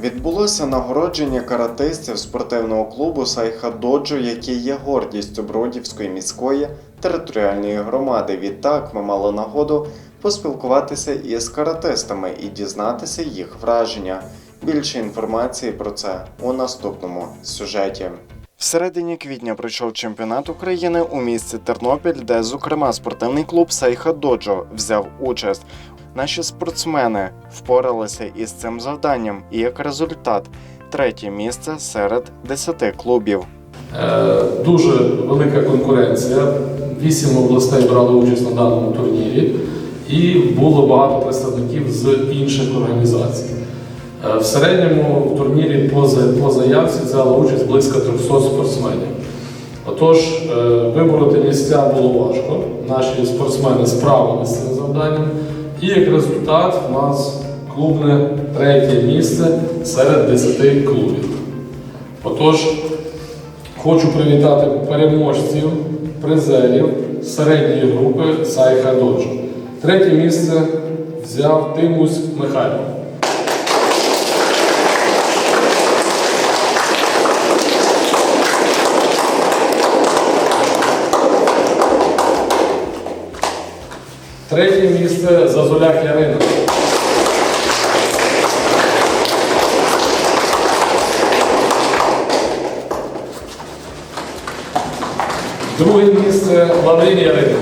Відбулося нагородження каратистів спортивного клубу Сайха Доджо, який є гордістю Бродівської міської територіальної громади. Відтак ми мали нагоду поспілкуватися із каратистами і дізнатися їх враження. Більше інформації про це у наступному сюжеті. В середині квітня пройшов чемпіонат України у місті Тернопіль, де, зокрема, спортивний клуб Сайха Доджо взяв участь. Наші спортсмени впоралися із цим завданням, і як результат, третє місце серед 10 клубів. Е, Дуже велика конкуренція. Вісім областей брали участь на даному турнірі, і було багато представників з інших організацій. Е, В середньому в турнірі по, заявці взяло участь близько 300 спортсменів. Отож, е, вибороти місця було важко. Наші спортсмени справилися з цим завданням. І як результат в нас клубне третє місце серед 10 клубів. Отож, Хочу привітати переможців, призерів середньої групи Сайха Доджо. Третє місце взяв Тимусь Михайло. Третє місце Зазуляк Ярина. Друге місце Лаврін Ярина.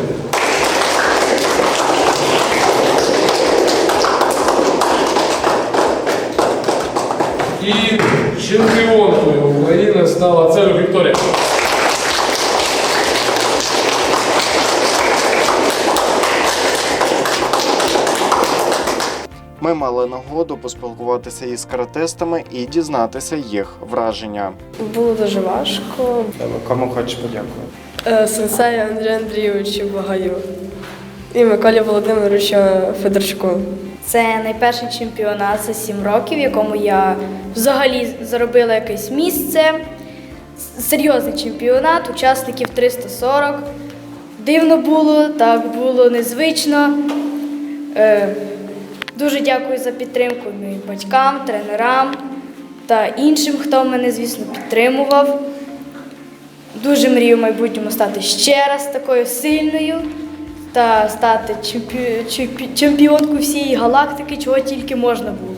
І чемпіонкою України стала Церу Вікторія. Ми мали нагоду поспілкуватися із каратистами і дізнатися їх враження. Було дуже важко. Кому хочеш подякувати? Е, Сенсею Андрію Андрійовичу Багаю і Миколі Володимировичу Федорчуку. Це найперший чемпіонат за 7 років, в якому я взагалі заробила якесь місце. Серйозний чемпіонат, учасників 340. Дивно було, так було незвично. Дуже дякую за підтримку моїм батькам, тренерам та іншим, хто мене, звісно, підтримував. Дуже мрію в майбутньому стати ще раз такою сильною та стати чемпі... чемпі... чемпіонкою всієї галактики, чого тільки можна було.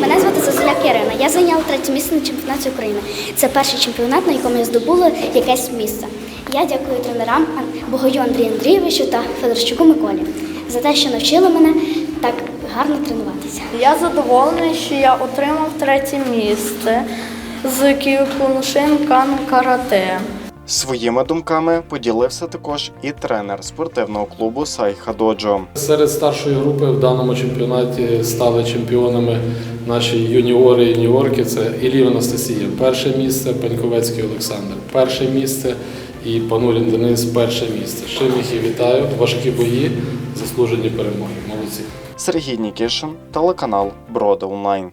Мене звати Зазуляк Ірина. Я зайняла третє місце на чемпіонаті України. Це перший чемпіонат, на якому я здобула якесь місце. Я дякую тренерам Богою Андрію Андрійовичу та Федорчуку Миколі за те, що навчили мене гарно тренуватися. Я задоволений, що я отримав третє місце з Кіокуншин Кан Карате. Своїми думками поділився також і тренер спортивного клубу Сайха Доджо. Серед старшої групи в даному чемпіонаті стали чемпіонами наші юніори і юніорки. Це Ілів Анастасія, перше місце, Паньковецький Олександр, перше місце і Панулін Денис перше місце. Чим і вітаю. Важкі бої, заслужені перемоги. Молодці. Сергій Нікішин, телеканал Брода Онлайн.